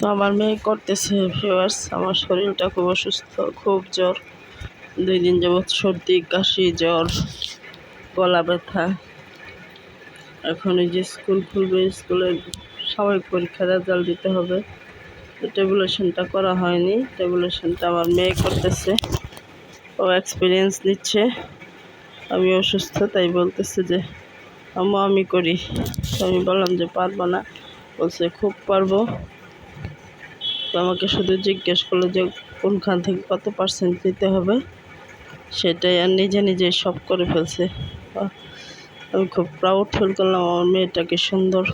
তো আমার মেয়ে করতেছে ভিউয়ার্স আমার শরীরটা খুব অসুস্থ, খুব জ্বর। দুই দিন যাবৎ সর্দি, কাশি, জ্বর, গলা ব্যথা। এখন এই যে স্কুল খুলবে স্কুলের স্বাভাবিক পরীক্ষার রেজাল্ট দিতে হবে। টেবুলেশনটা করা হয়নি টেবুলেশনটা আমার মেয়ে করতেছে। ও এক্সপিরিয়েন্স নিচ্ছে। আমি অসুস্থ, তাই বলতেছে যে আমি করি। আমি বললাম যে, পারব না। বলছে, খুব পারব। তো আমাকে শুধু জিজ্ঞেস করল যে কোনখান থেকে কত পার্সেন্ট নিতে হবে? সেটাই আর নিজে নিজে সব করে ফেলছে। আমি খুব প্রাউড ফিল করলাম, আমার মেয়েটাকে সুন্দর।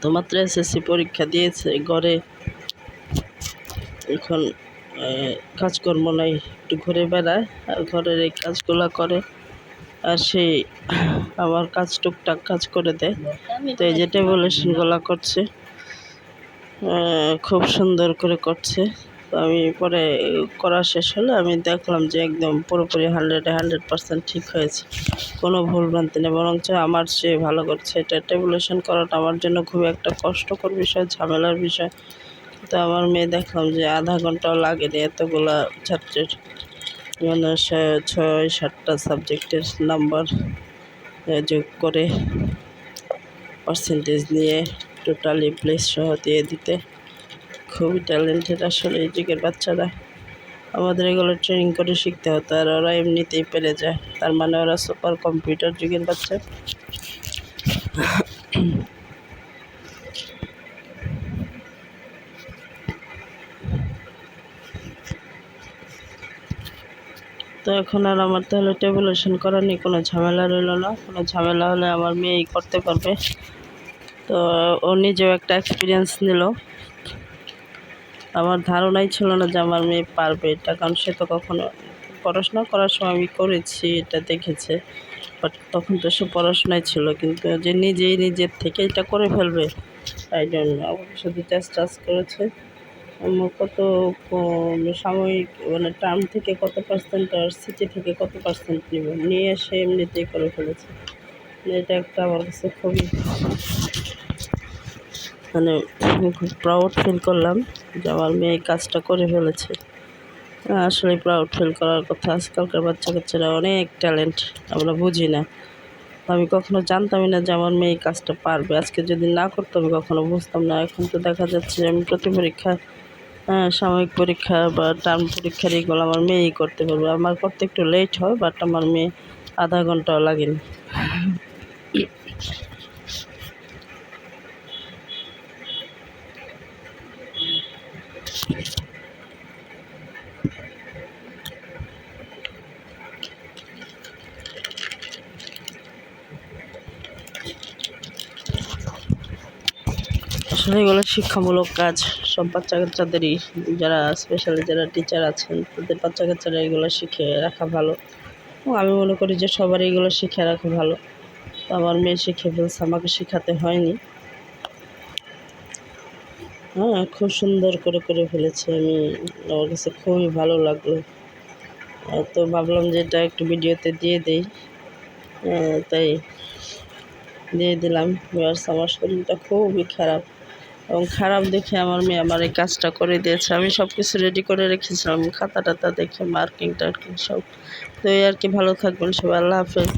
তো মাত্র এসএসসি পরীক্ষা দিয়েছে, ঘরে এখন কাজকর্ম নাই, একটু ঘুরে বেড়ায়, আর ঘরের এই কাজগুলো করে, আর সেই আমার কাজ টুকটাক কাজ করে দেয়। তো এই যে টেবুলেশনগুলো করছে। খুব সুন্দর করে করছে। তো আমি পরে করা শেষ হলে আমি দেখলাম যে একদম পুরোপুরি হান্ড্রেডে হান্ড্রেড পার্সেন্ট ঠিক হয়েছে। কোনো ভুল ভ্রান্তি নেই। বরঞ্চ আমার সে ভালো করছে, এটা টেবুলেশন করাটা আমার জন্য খুব একটা কষ্টকর বিষয়, ঝামেলার বিষয়। তো আমার মেয়ে দেখলাম যে আধা ঘন্টাও লাগেনি এতগুলা ছাত্রের মানে ছয় সাতটা সাবজেক্টের নাম্বার যোগ করে পার্সেন্টেজ নিয়ে টোটালি প্লেস সহ দিয়ে দিতে। খুবই ট্যালেন্টেড আসলে এই যুগের বাচ্চারা। আমাদের এগুলো ট্রেনিং করে শিখতে হতো আর ওরা এমনিতেই পেরে যায়। তার মানে ওরা সুপার কম্পিউটার যুগের বাচ্চা। তো এখন আর আমার তাহলে টেবুলেশন করা নিয়ে কোনো ঝামেলা রইল না। কোনো ঝামেলা হলে আমার মেয়েই করতে পারবে। তো ও নিজেও একটা এক্সপিরিয়েন্স নিল। আমার ধারণাই ছিল না যে আমার মেয়ে পারবে এটা, কারণ সে তো কখনো পড়াশোনা করার সময় আমি করেছি, এটা দেখেছে। বাট তখন তো সে পড়াশোনায় ছিল, কিন্তু যে নিজেই নিজের থেকে এটা করে ফেলবে, তাই জন্য শুধু চেষ্টা করেছে। আমার কত সাময়িক মানে টার্ম থেকে কত পার্সেন্ট আর সিটি থেকে কত পার্সেন্ট নেব, নিয়ে সে এমনিতেই করে ফেলেছে। এটা একটা আমার কাছে খুবই মানে খুব প্রাউড ফিল করলাম যে আমার মেয়ে কাজটা করে ফেলেছে। আসলে প্রাউড ফিল করার কথা আজকালকার বাচ্চা কাচ্চারা অনেক ট্যালেন্ট আমরা বুঝি না। আমি কখনো জানতামই না যে আমার মেয়ে এই কাজটা পারবে। আজকে যদি না করতো, আমি কখনো বুঝতাম না। এখন তো দেখা যাচ্ছে আমি প্রতি পরীক্ষা হ্যাঁ সাময়িক পরীক্ষা বা টার্ম পরীক্ষার এইগুলো আমার মেয়েই করতে পারবে। আমার করতে একটু লেট হয় বাট আমার মেয়ে আধা ঘন্টাও লাগেনি। এগুলো শিক্ষামূলক কাজ সব বাচ্চা কাচ্চাদেরই যারা স্পেশালি যারা টিচার আছেন, তাদের বাচ্চা কাচ্চারা এগুলো শিখে রাখা ভালো। আমি মনে করি যে সবার এগুলো শিখে রাখা ভালো। তো আমার মেয়ে শিখে ফেলছে, আমাকে শেখাতে হয়নি। হ্যাঁ খুব সুন্দর করে করে ফেলেছে, আমি আমার কাছে খুবই ভালো লাগল। তো ভাবলাম যে এটা একটু ভিডিওতে দিয়ে দেই। তাই দিয়ে দিলাম। বিয়ার্স আমার শরীরটা খুবই খারাপ। এবং খারাপ দেখে আমার মেয়ে আমার এই কাজটা করে দিয়েছে। আমি সব কিছু রেডি করে রেখেছিলাম। খাতা টাতা দেখে মার্কিং টার্কিং সব। তো এই আর কি ভালো থাকবেন সবাই। আল্লাহ হাফেজ।